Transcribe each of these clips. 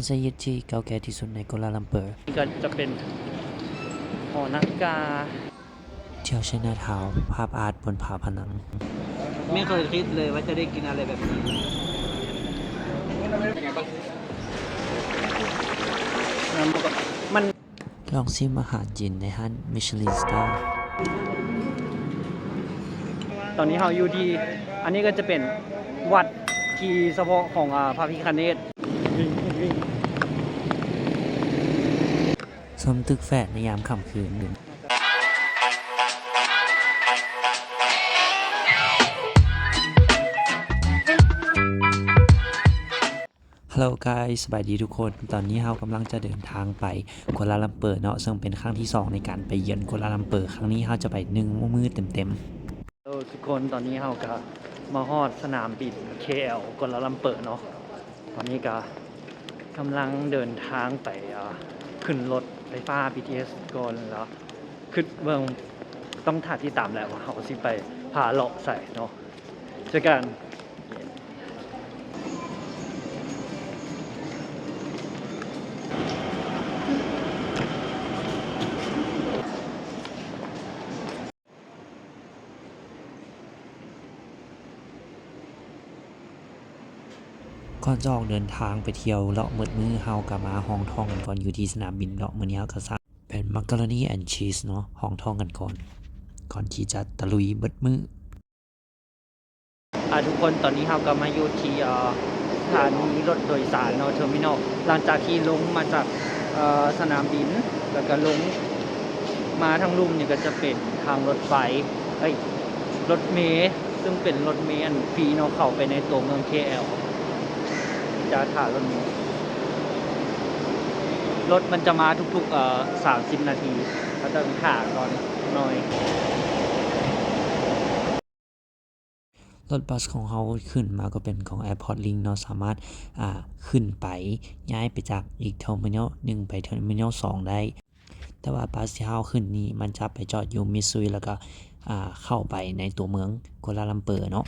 มัสยิดที่เก่าแก่ที่สุดในกัวลาลัมเปอร์นี่ก็จะเป็นหอนาฬิกาเที่ยวชนาทาวน์ภาพอาร์ตบนผาผนัง ไม่เคยคิดเลยว่าจะได้กินอะไรแบบนี้มันลองชิมอาหารจีนในฮั่นมิชลินสตาร์ตอนนี้เราอยู่ที่ อันนี้ก็จะเป็นวัดที่เฉพาะของอ่าพระพิคเนตวิ่งวิ่ง ช มตึกแฝดในยามค่ำคืนหนึ่งฮัลโหลกายสบายดีทุกคน ตอนนี้เรากำลังจะเดินทางไปกัวลาลัมเปอร์เนาะซึ่งเป็นครั้งที่ 2 ในการไปเยือนกัวลาลัมเปอร์ครั้งนี้เราจะไปหนึ่งมือเต็มเออทุกคนตอนนี้เราก็มาฮอดสนามบิน KL กัวลาลัมเปอร์เนาะตอนนี้ก็กำลังเดินทางไปขึ้นรถ ไฟฟ้า BTS ก่อนแล้วคือเมืองต้องถ่าที่ตามแหละว่าเขาสิไปพาเลาะใส่เนาะเจอกันๆ ก่อนจะออกเดินทางไปเที่ยวเลาะมืดมือเฮากับมาห้องท่องกันก่อนอยู่ที่สนามบินเลาะมื้อนี้เฮาก็สั่งเป็นมักกะโรนีแอนชีสเนาะห้องท่องกันก่อน ก่อนที่จะตะลุยเบิดมืออ่าทุกคนตอนนี้เราก็มาอยู่ที่อ่อสถานีรถโดยสารเนาะเทอร์มินอลหลังจากที่ลงมาจากเอ่อสนามบินแล้วก็ลงมาทางลุ่มเนี่ยก็จะเป็นทางรถไฟเอ้ยรถเมล์ซึ่งเป็นรถเมล์อันฟรีเนาะเข้าไปในตัวเมือง KL จะถ่ายรถเมล์รถมันจะมาทุกๆเอ่อ30นาทีก็ต้องถ่าก่อนหน่อย รถบัสของเขาขึ้นมาก็เป็นของ Airport Link เนาะสามารถอ่าขึ้นไปย้ายไปจากอีกเทอร์มินอลหนึ่งไปเทอร์มินอลสองได้ แต่ว่าบัสที่เขาขึ้นนี่มันจะไปจอดอยู่มิสซูรีแล้วก็อ่าเข้าไปในตัวเมืองกัวลาลัมเปอร์เนาะ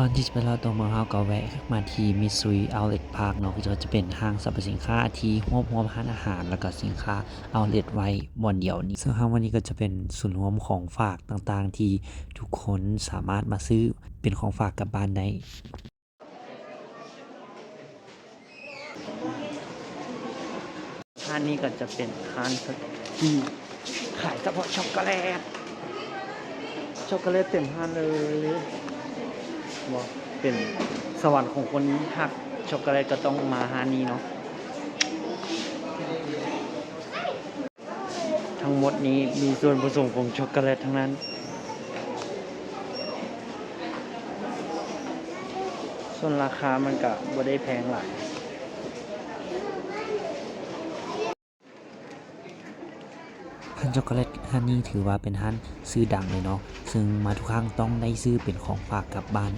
ก่อนที่จะไปเลาตัวเมืองเฮาก็แวะมาที่มิสซูรีเอาเล t พาร์คเนาะก็จะเป็นห้างสรรพสินค้าที่รวบรวมร้านอาหาร แล้วก็สินค้าเอาเล t ไว้วันเดียวนี้ ซึ่งห้างวันนี้ก็จะเป็นศูนย์รวมของฝากต่างๆ ที่ทุกคนสามารถมาซื้อเป็นของฝากกลับบ้านได้ร้านนี้ก็จะเป็นร้านที่ขายเฉพาะช็อกโกแลตช็อกโกแลตเต็มห้านเลย ว่าเป็นสวรรค์ของคนหักช็อกโกแลตก็ต้องมาฮานี้เนาะทั้งหมดนี้มีส่วนผสมของช็อกโกแลตทั้งนั้น ส่วนราคามันก็บ่ได้แพงหลาย ฮัน ช็อกโกแลตฮันนี่ถือว่าเป็นฮันซื้อดังเลยเนาะ ซึ่งมาทุกครั้งต้องได้ซื้อเป็นของฝากกลับบ้าน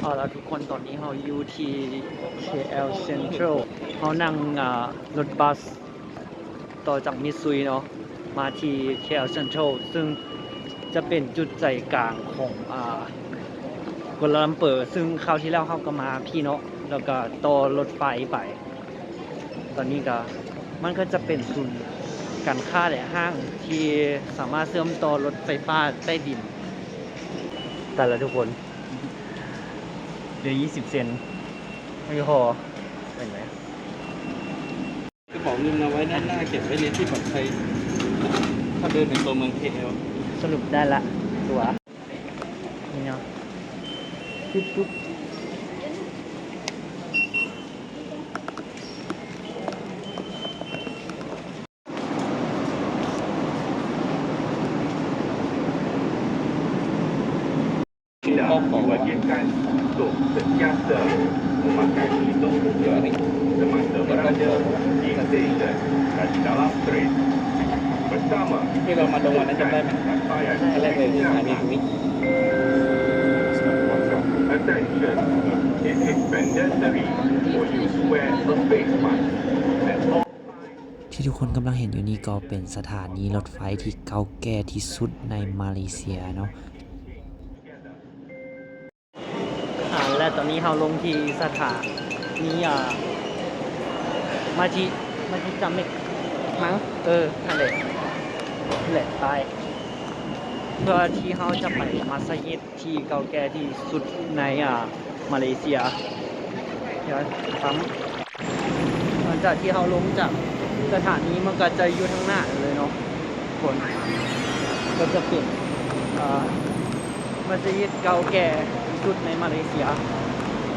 เอาละทุกคนตอนนี้เราอยู่ที่ KL Central เขานั่งรถบัส ต่อจากมิสซุยเนาะมาที่ KL Central ซึ่งจะเป็นจุดใจกลางของอ่ากัวลาลัมเปอร์ ซึ่งคราวที่แล้วเขาก็มาพี่เนาะแล้วก็ต่อรถไฟไป ตอนนี้ก็มันก็จะเป็นศูนย์ การค้าและห้างที่สามารถเชื่อมต่อรถไฟฟ้าใต้ดิน แต่ละทุกคนเหลือ20เซนไม่พอเห็นไหมกระเป๋าเงินเอาไว้ด้านหน้าเก็บไว้ในที่ปลอดภัยถ้าเดินในตัวเมืองเคเอลสรุปได้ละตัวนี่เนาะปุ๊บปุ๊บ ก็ของว่า untuk sentiasa memakai pelindung muka semasa berada di stesen dan di dalam train. Bersama ที่เรามาลงวันนั้นจำได้ไหม pakaian แรกเลยคือสถานีตรงนี้ Attention, it is mandatory for you to wear a face mask at all ที่ทุกคนกำลังเห็นอยู่นี้ก็เป็นสถานีรถไฟที่เก่าแก่ที่สุดในมาเลเซียเนาะ อนนี้เราลงที่สถานีอ่ามาจิมาจิจำเมกมั้งเออนั่นแหละนั่นแหละไปเพื่อที่เราจะไปมัสยิดที่เก่าแก่ที่สุดในอ่ามาเลเซียเดี๋ยวปั๊มหลังจากที่เราลงจากสถานีมันก็จะอยู่ทางหน้าเลยเนาะคนก็จะเป็นอ่ามัสยิดเก่าแก่ที่สุดในมาเลเซีย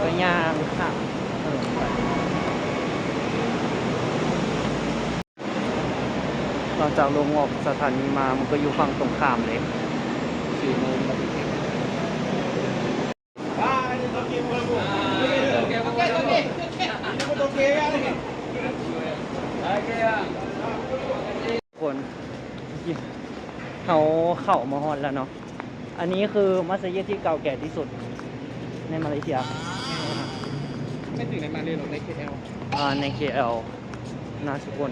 ก็ย่างามถนนไปหลังจากลงออกสถานีมา มันก็อยู่ฝั่งตรงข้ามเลยสี่โมงคนเขาเข้ามาฮอนแล้วเนาะ อันนี้คือมัสยิดที่เก่าแก่ที่สุดในมาเลเซีย ไม่ถึงในมาเลยหรอกใน KL อ่าใน KL นาสุกล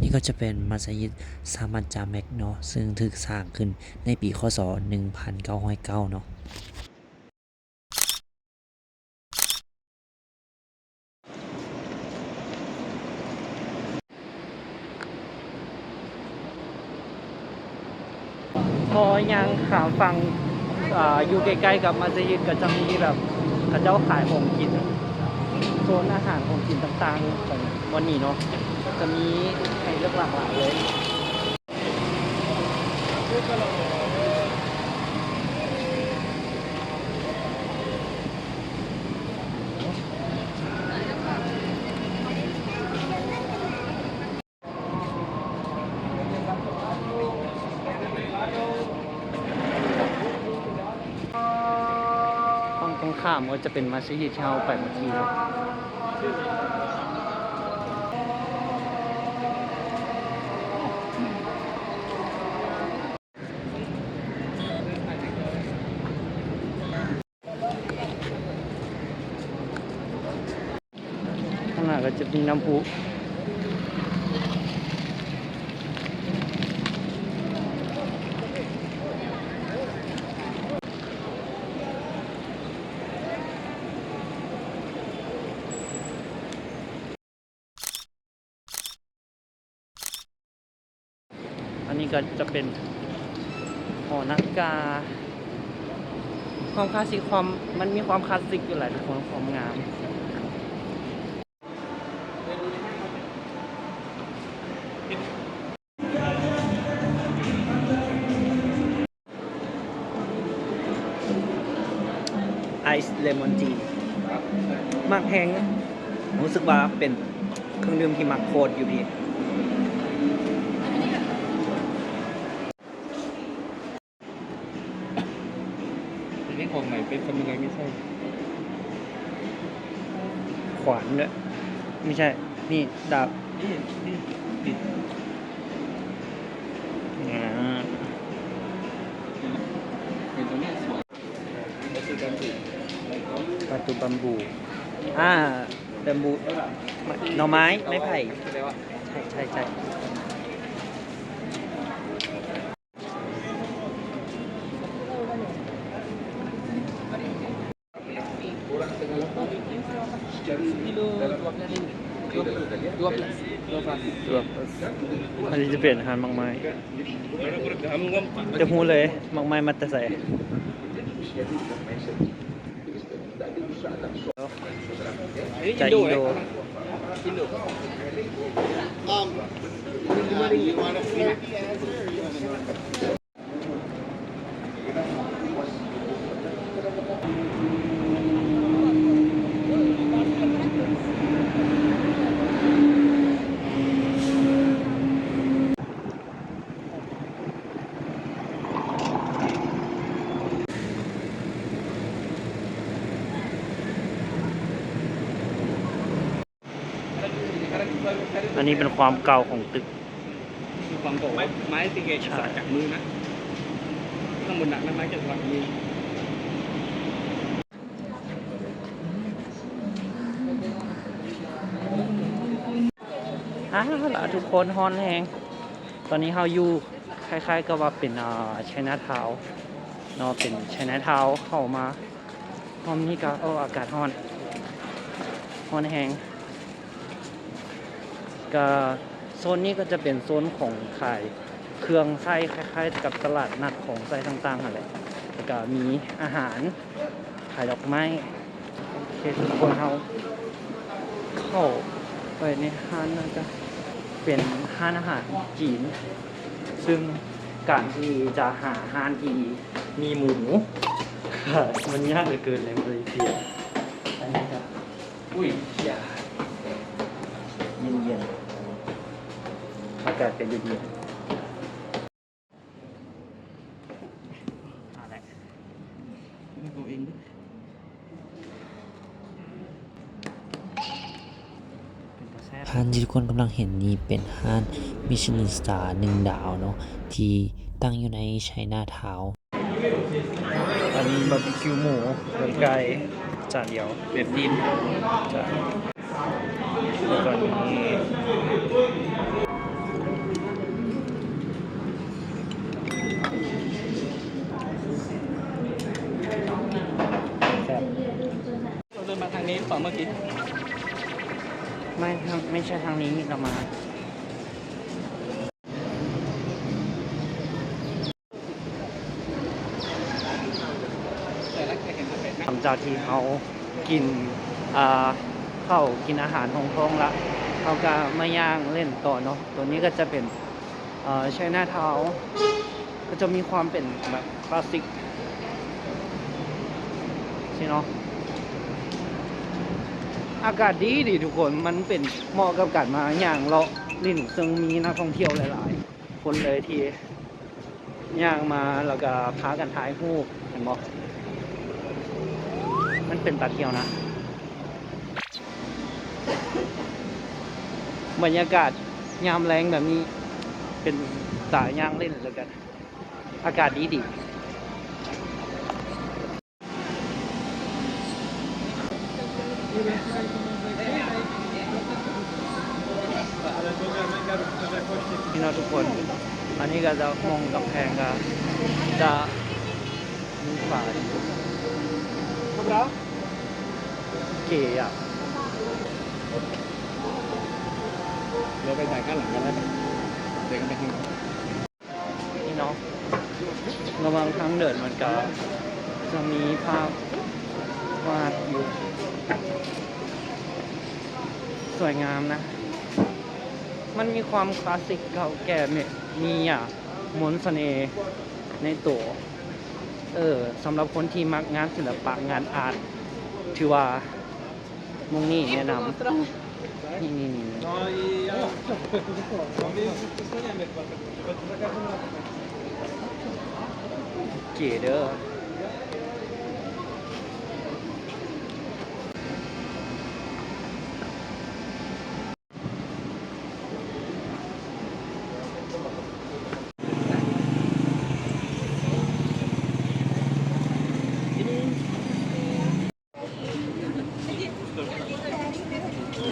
นี่ก็จะเป็นมัสยิดซามัจจาเมกเนาะซึ่งถูกสร้างขึ้นในปีคศ 1909 เนาะพอย่างขามฟัง ออยู่ใกล้ๆกับมัสยิดก็จะมีแบบเขาเจ้าขายของกินโซนอาหารของกินต่างๆของวันนี้เนาะจะมีให้เลือกหลากหลายเลย ฝั่งตรงข้ามก็จะเป็นมัสยิดที่เราไปดมื่อกี้เนาะข้างหน้าก็จะมีน้ำพุ นนี้ก็จะเป็นหอนาฬิกา ความคลาสสิกความมันมีความคลาสสิกอยู่แหละทุกคนความงามไอซ์เลมอนจีมักแห้งรู้สึกว่าเป็นเครื่องดื่มที่มักโคตรอยู่พี่ อันนี้ของ ใหม่เป็นสมุนไพรไม่ใช่ ขวานด้วยไม่ใช่ นี่ดาบนี่นี่นี่อ่าเป็นตัวเนี้ยสวยก็คือการติดปาตูบัมบูอ่าบัมบูหน่อไม้ไม้ไผ่แล้วอะใช่ใช่ใช่รวม อันนี้จะเปลี่ยนอาหารมากมายจะพูดเลยมากมายมาแต่ใส่จากอินโดอินโด อั นนี้เป็นความเก่าของตึกคือความบอกว่าไม้ติเกตสลักจากมือนะข้างบนหนักนะไม้จะสลักมือฮ่าล่ะทุกคนฮอนแหงตอนนี้เราอยู่คล้ายๆกับว่าเป็นอ่าชัยนาทาวเนาะเป็นชายนาเท้าเข้ามาห้องนี้ก็โอ้อากาศร้อนร้อนแห้ง ก็โซนนี้ก็จะเป็นโซนของขายเครื่องไส้คล้ายๆ กับตลาดนัดของไส้ต่างๆอะไรแล้วก็มีอาหารขายดอกไม้โอเคทุกคนเราเข้าไปในห้างน่าจะเป็นห้างอาหารจีน ซึ่งการที่จะหาอาหารที่มีหมูมันยากเหลือเกินในมาเลเซียอันนี้ครับอุ้ยอย่า เย็นเย็นๆอากาศเป็นเย็นเย็นๆอะไรตัวเองดิเป็นตาแซ่บห้านที่ทุกคนกำลังเห็นนี้เป็นห้านมิชลินสตาร์หนึ่งดาวเนาะที่ตั้งอยู่ในไชน่าทาวน์อันนี้บาร์บีคิวหมูหรือไก่จานเดียวเป็ดจีนจา นแล้วก็นี้เราเดินมาทางนี้หรือเมื่อกี้ ไม่ครับไม่ใช่ทางนี้เรามาแต่ละเคยเห็นเป็ดไหมหลังจากที่เขากินอ่า เข้ากินอาหารท้องท้องละเขาก็มาย่างเล่นต่อเนาะตัวนี้ก็จะเป็นเอ่อใช้หน้าเท้า ก็จะมีความเป็นแบบคลาสสิกใช่เนาะอากาศดีดีทุกคนมันเป็นเหมาะกับการมาย่างเลาะลิ่นซึ่งมีนักท่องเที่ยวหลาย ๆ คนเลยที่ย่างมาแล้วก็พากันถ่ายรูปเห็นบอกมันเป็นตาเที่ยวนะ บรรยากาศยามแรงแบบนี้ เป็นตาย่างเล่นแล้วกัน อากาศดีดีพี่น้องทุกคน อันนี้ก็จะมองกำแพงก็จะมีฝ่ายเก๋อะ เราไปถ่ายข้างหลังกันได้ไหมเดินกันไปข้างหลังนี่เนาะระวังทางเดินมันก็จะมีภาพวาดอยู่ สวยงามนะ มันมีความคลาสสิกเก่าแก่เนี่ยมีอะมนต์เสน่ห์ในตัว เออสำหรับคนที่มักงานศิลปะงานอาร์ตถือว่า มุงนี่แนะนำนี่นี่นี่เก๋เด้อ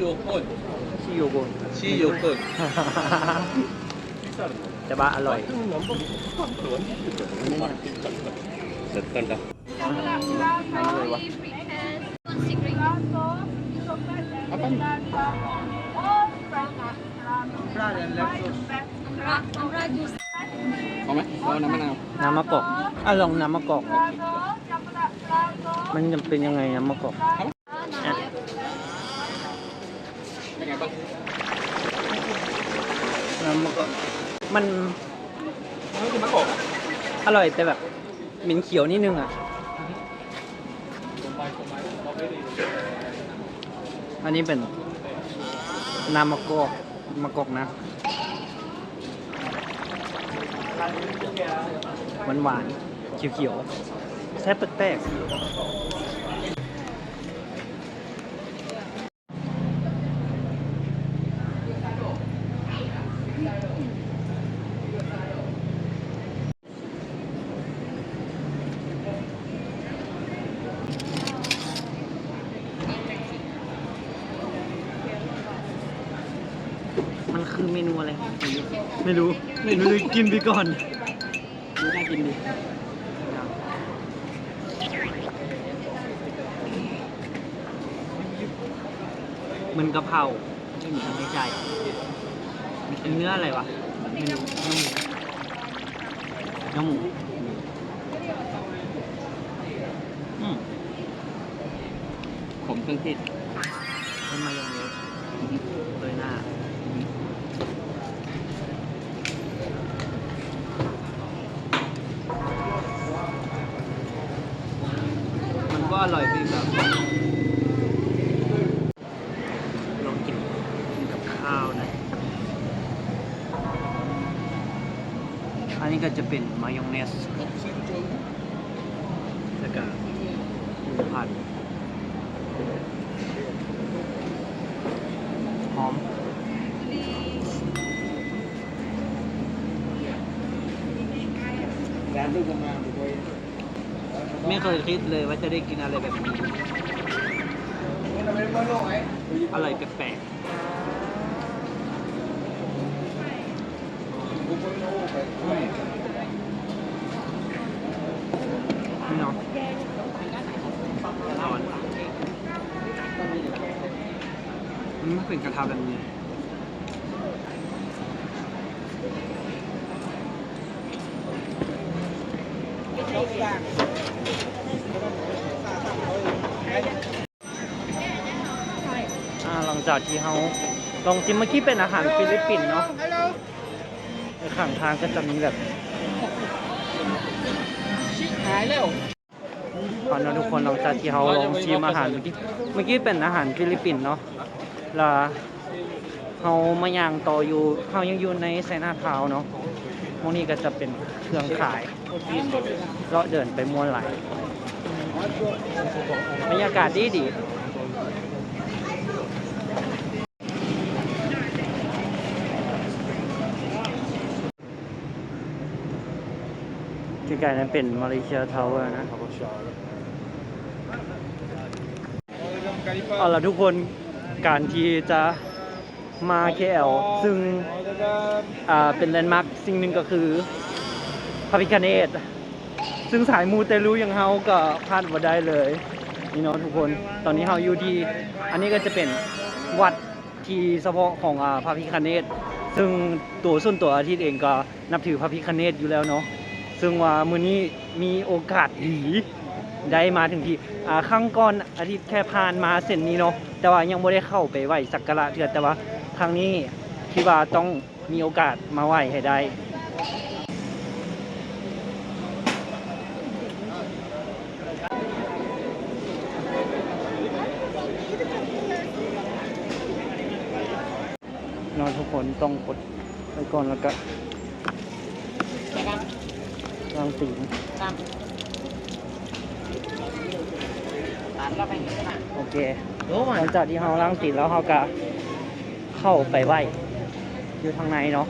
โยโกนชิโยโกะชีโยโกนแต่ว่าอร่อยเสร็จกันแล้วเอาไหมเอาน้ำมะนาวน้ำมะกอกอะลองน้ำมะกอก มันจะเป็นยังไงน้ำมะกอกอะ เป็นไงบ้างน้ำมะกอกมันนี่คือมะกอกอะอร่อยแต่แบบเหม็นเขียวนิดนึงอะอันนี้เป็นน้ำมะกอกมะกอกนะหวานหวานๆเขียวๆแซ่บแปลกๆ คือเมนูอะไรไม่รู้ไม่รู้กินไปก่อนดูน่ากินดีมันกะเพราไม่มีทางไม่ใช่เป็นเนื้ออะไรวะไม่รู้เนื้อหมูเนื้อหมูอืมผมเครื่องเทศเป็นมายองเนสเลยหน้า มันก็ อร่อยดีแบบลองกินกับข้าวนะ อันนี้ก็จะเป็นมายองเนสแล้วก็หมูผัด หอม ร้านลูกกำลังบุย ไม่ เคยคิดเลยว่าจะได้กินอะไรแบบนี้อะไรแปลกๆนี่เนาะร้อนมันเป็นกระทะแบบนี้ อ่าหลัง จากที่เขาลองชิมเมื่อกี้เป็นอาหารฟิลิปปินส์เนาะในข้างทางก็จะมีแบบหายแล้วตอนนั้นทุกคนหลังจากที่เขาลองชิมอาหารเมื่อกี้เมื่อกี้เป็นอาหารฟิลิปปินส์เนาะแล้วเขามาย่างต่ออยู่เขายังอยู่ในไซนาทาวน์เนาะพวกนี้ก็จะเป็นเครื่องขายเลาะเดินไปมวนไหลายบรรยากาศดีดี กลๆนั้นเป็นมาเลเซียทาวเวอร์นะเอาละทุกคนการที่จะมา KL ซึ่งอ่าเป็นแลนด์มาร์คสิ่งหนึ่งก็คือพระพิคเนตซึ่งสายมูเตลูอย่างเฮาก็พลาดมาได้เลย นี่เนาะทุกคนตอนนี้เฮาอยู่ที่ อันนี้ก็จะเป็นวัดที่เฉพาะของอ่าพระพิคเนตซึ่งตัวส่วนตัวอาทิตย์เองก็นับถือพระพิคเนตอยู่แล้วเนาะ ซึ่งว่ามื้อนี้มีโอกาสดีได้มาถึงที่อ่าครั้งก่อนอาทิตย์แค่ผ่านมาเส้นนี้เนาะแต่ว่ายังไม่ได้เข้าไปไหวสักการะเทือแต่ว่าครั้งนี้คิดว่าต้องมีโอกาสมาไหวให้ได้นอนทุกคนต้องกดไปก่อนแล้วก็ ลองตีนโอเคหลังจากที่เราล้างติดแล้วเราก็เข้าไปไหวอยู่ทางในเนาะ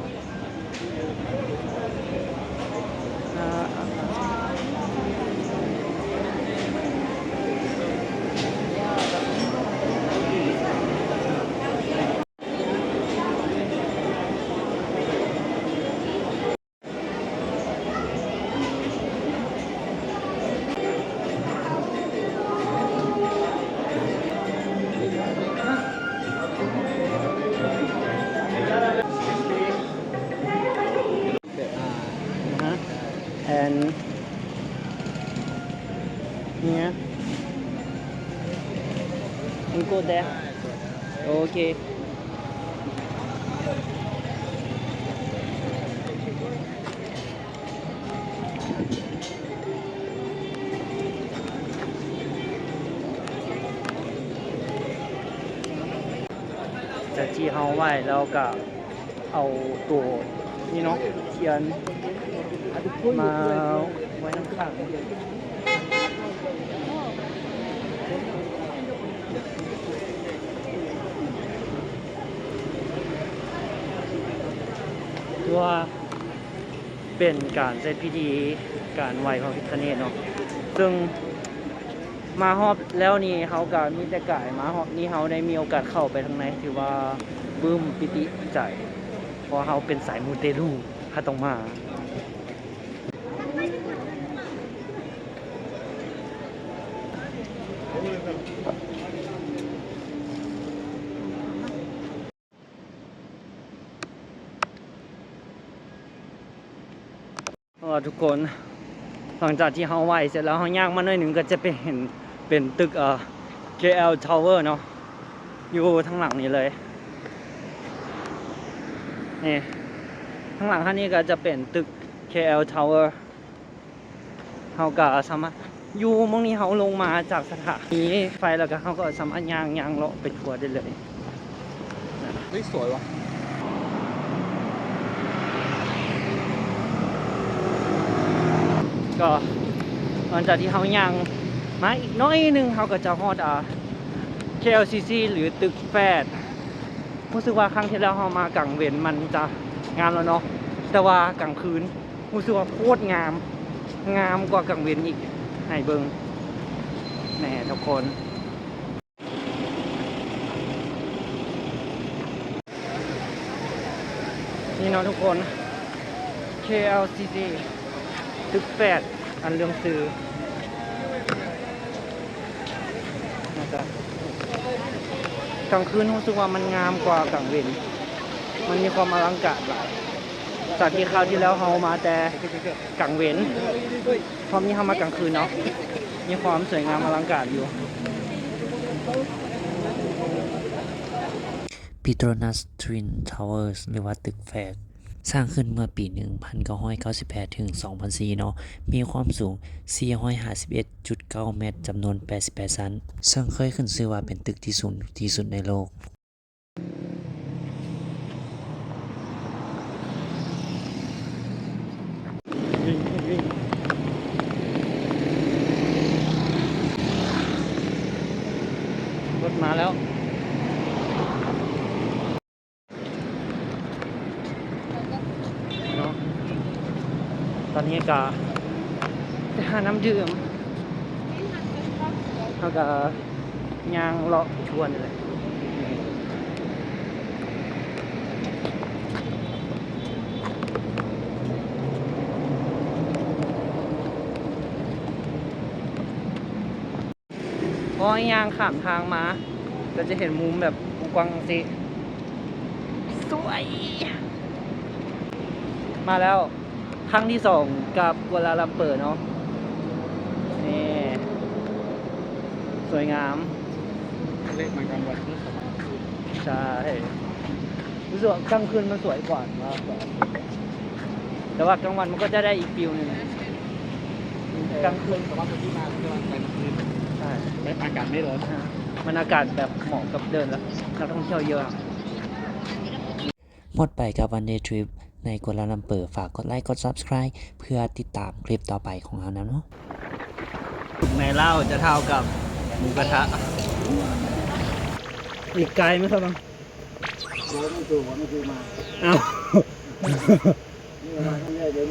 เอาไว้แล้วก็เอาตัวนี่เนาะเทียนมาไว้ข้างๆตัวเป็นการเซตพิธีการไหวของพิธเนศเนาะซึ่งมาฮอบแล้วนี่เขาก็มีแต่กายมาฮอบนี่เขาได้มีโอกาสเข้าไปทางไหนถือว่า บึ้มปิติใจเพราะเขาเป็นสายมูเตลูถ้าต้องมาเออทุกคนหลังจากที่เขาไหวเสร็จแล้วเขาย่างมาหน่อยหนึ่งก็จะเป็นเห็นเป็นตึกเอ่อ KL Tower เนาะอยู่ทั้างหลังนี้เลย นี่ ข้างหลังท่านนี้ก็จะเป็นตึก KL Tower เขาก็สามารถอยู่มองนี้เขาลงมาจากสถานีไฟแล้วก็เขาก็สามารถย่างย่างเลาะไปทัวร์ได้เลยเฮ้ยสวยว่ะก็หลังจากที่เขายังมาอีกน้อยหนึงเขาก็จะฮอดอ่า KLCC หรือตึกแฟด รู้สึกว่าครั้งที่แล้วเขามากลางเวนมันจะงามแล้วเนาะแต่ว่ากลางคืนรู้สึกว่าโคตรงาม งามกว่ากลางเวนอีกให้เบิงแหนทุกคนนี่เนาะทุกคน KLCC ตึกแปดอันเรื่องซื้อนะจ๊ะ กลางคืนรู้สึกว่ามันงามกว่ากลางเวนมันมีความอลังการหลายจากที่คราวที่แล้วเรามาแต่กลางเวนพอมีเข้ามากลางคืนเนาะมีความสวยงามอลังการอยู่ปิโตรนัสทรินทาวเวอร์สหรือว่าตึกแฝด สร้างขึ้นเมื่อปี 1998 ถึง 2004 เนาะ มีความสูง 451.9 เมตร จำนวน 88 ชั้น ซึ่งเคยขึ้นชื่อว่าเป็นตึกที่สูงที่สุดในโลก รถมาแล้วเนาะต อนนี้ก็ไปหาน้ำดื่มแล้วก็ยางเลาะชวนเลยพอยางข้ามทางมาก็จะเห็นมุมแบบกว้างสิ สวย มาแล้ว ครั้งที่สองกับกัวลาลัมเปอร์เนาะนี่สวยงามเล็กมันกลางวันนี่สบายใช่รู้สึกว่ากลางคืนมันสวยกว่ามากกว่าแต่ว่ากลางวันมันก็จะได้อีกฟิลหนึ่งกลางคืนแต่ว่าคนที่มาเพื่อไปคืนใช่ไม่อากาศไม่ร้อนมันอากาศแบบเหมาะกับเดินแล้วนักท่องเที่ยวเยอะหมดไปกับวันเดย์ทริป ในกัวลาลัมเปิดฝากกดไลค์กด Subscribe เพื่อติดตามคลิปต่อไปของเรานะเนาะในเหล้าจะเท่ากับหมูกระทะ อีกไกลไหมครับบังโอ้ไม่คือว่าไม่คือมาเอานี่มาทั้งแรกเลย